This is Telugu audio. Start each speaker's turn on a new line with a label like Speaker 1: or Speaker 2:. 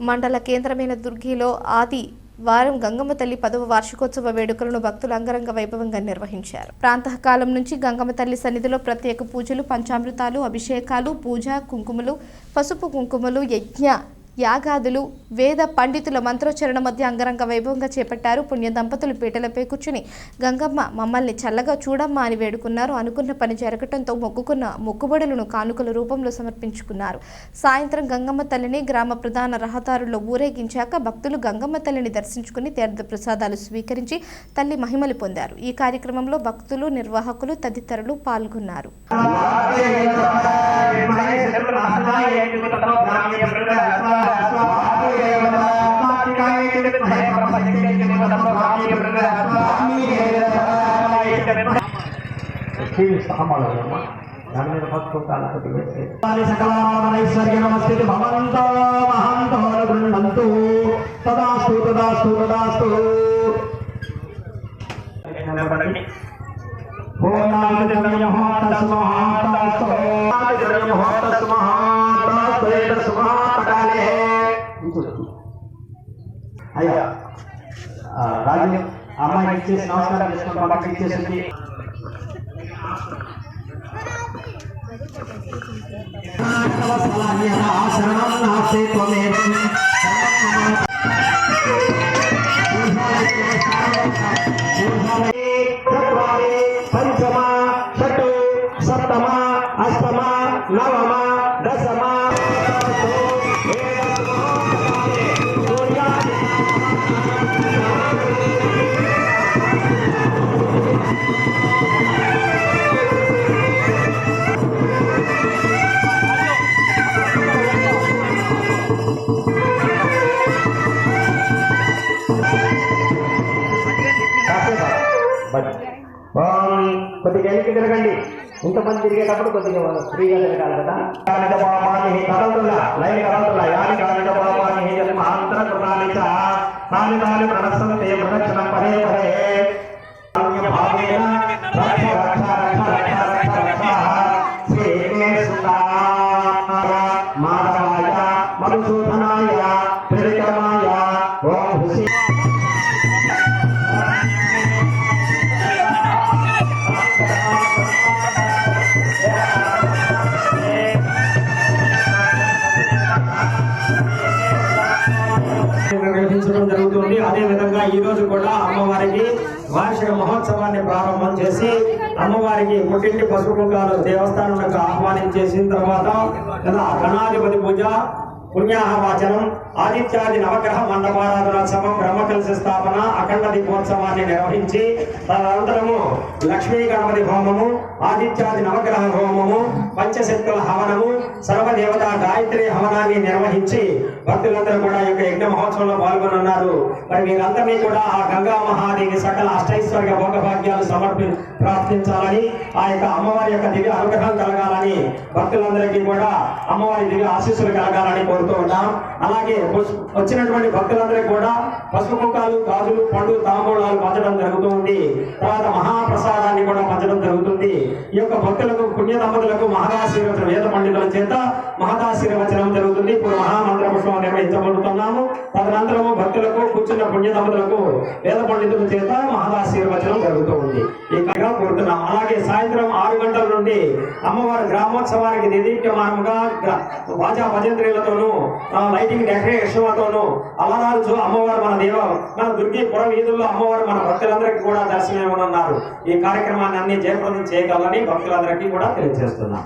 Speaker 1: మండల కేంద్రమైన దుర్గిలో ఆది వారం గంగమ్మ తల్లి పదవ వార్షికోత్సవ వేడుకలను భక్తులు అంగరంగ వైభవంగా నిర్వహించారు. ప్రాంతకాలం నుంచి గంగమ్మ తల్లి సన్నిధిలో ప్రత్యేక పూజలు పంచామృతాలు అభిషేకాలు పూజ కుంకుమలు పసుపు కుంకుమలు యజ్ఞ యాగాదులు వేద పండితుల మంత్రోచ్చరణ మధ్య అంగరంగ వైభవంగా చేపట్టారు పుణ్య దంపతులు పీటలపై కూర్చుని గంగమ్మ మమ్మల్ని చల్లగా చూడమ్మా అని వేడుకున్నారు అనుకున్న పని జరగటంతో మొక్కుకున్న మొక్కుబడులను కానుకల రూపంలో సమర్పించుకున్నారు సాయంత్రం గంగమ్మ తల్లిని గ్రామ ప్రధాన రహదారుల్లో ఊరేగించాక భక్తులు గంగమ్మ తల్లిని దర్శించుకుని తీర్థ ప్రసాదాలు స్వీకరించి తల్లి మహిమలు పొందారు ఈ కార్యక్రమంలో భక్తులు నిర్వాహకులు తదితరులు పాల్గొన్నారు
Speaker 2: స్థామాలమ్మా దాని మీద పట్టుకుంటాను కొద్దిగా
Speaker 3: సకలామనైశ్వర్యమస్తి భవంతో మహంతో గృహంతు తదాస్తు తదాస్తు తదాస్తు
Speaker 2: అయ్యా ఆ, రాజు అమ్మాయికి ఇచ్చేసి నమస్కారం చేసుకుని పక్కకి ఇచ్చేసింది
Speaker 3: శరణం నాస్తే త్వమేవ కొద్దిగా వెనక్కి తిరగండి. ఇంతమంది తిరిగేటప్పుడు కొద్దిగా ఫ్రీగా తిరగాలి కదా. కానిక పాపాన్ని కదలుతున్నా లైన్ కదలుతున్నా యాని కానిక పాపాన్ని జన్మాంతర కృతాని తాని తాని ప్రణస్సంతే ప్రదక్షిణం పదే పదే. భావేన రక్ష రక్ష రక్ష రక్ష రక్ష రక్ష. మాధవాయ
Speaker 4: ఈ రోజు కూడా అమ్మవారికి వార్షిక మహోత్సవాన్ని ప్రారంభం చేసి అమ్మవారికి పుట్టింటి పసుపు కుంకాలు దేవస్థానంలో ఆహ్వానించేసిన తర్వాత కదా గణాధిపతి పూజ పుణ్యాహవాచనం ఆదిత్యాది నవగ్రహ మండపారాధనోత్సవం బ్రహ్మకలశ స్థాపన అఖండ దీపోత్సవాన్ని నిర్వహించి తదనంతరము లక్ష్మీ గణపతి హోమము ఆదిత్యాది నవగ్రహ హోమము పంచశక్తుల హవనము సర్వదేవత గాయత్రి హవనాన్ని నిర్వహించి భక్తులందరూ కూడా యొక్క యజ్ఞ మహోత్సవంలో పాల్గొనున్నారు మరి మీరందరినీ కూడా ఆ గంగా మహాదేవి సకల అష్టైశ్వర్య భోగభాగ్యాలు సమర్పి ప్రార్థించాలని ఆ యొక్క అమ్మవారి యొక్క దివ్య అనుగ్రహం కలగాలని భక్తులందరికీ కూడా అమ్మవారి దివ్య ఆశీస్సులు కలగాలని కోరుతూ ఉన్నాం. అలాగే వచ్చినటువంటి భక్తులందరికీ కూడా పసుపు కుక్కలు గాజులు పండు తాంబూలాలు పంచడం జరుగుతుంది. తర్వాత మహాప్రసాదాన్ని కూడా పంచడం జరుగుతుంది. ఈ యొక్క భక్తులకు పుణ్య దంపతులకు మహదాశీర్వచనం వేద పండితుల చేత మహదాశీర్వచనం జరుగుతుంది. ఇప్పుడు మహామంత్ర పుష్పం నిర్వహించబడుతున్నాము తదనంతరము భక్తులకు కూర్చున్న పుణ్య దంపతులకు వేద పండితుల చేత మహదాశీర్వచనం జరుగుతూ ఉంది ఈ కార్యక్రమం కోరుతున్నాం అలాగే సాయంత్రం ఆరు గంటల నుండి అమ్మవారి గ్రామోత్సవానికి నిర్దిష్టమానముగా వాజా భజంత్రీలతోనూ లైటింగ్ లైటింగ్ యశోమతోను అలరాల్చు అమ్మవారు మన దేవ మన దుర్గి పుర వీధుల్లో అమ్మవారు మన భక్తులందరికీ కూడా దర్శనం ఈ కార్యక్రమాన్ని అన్ని జయప్రదం చేయగలని భక్తులందరికీ కూడా తెలియజేస్తున్నాం.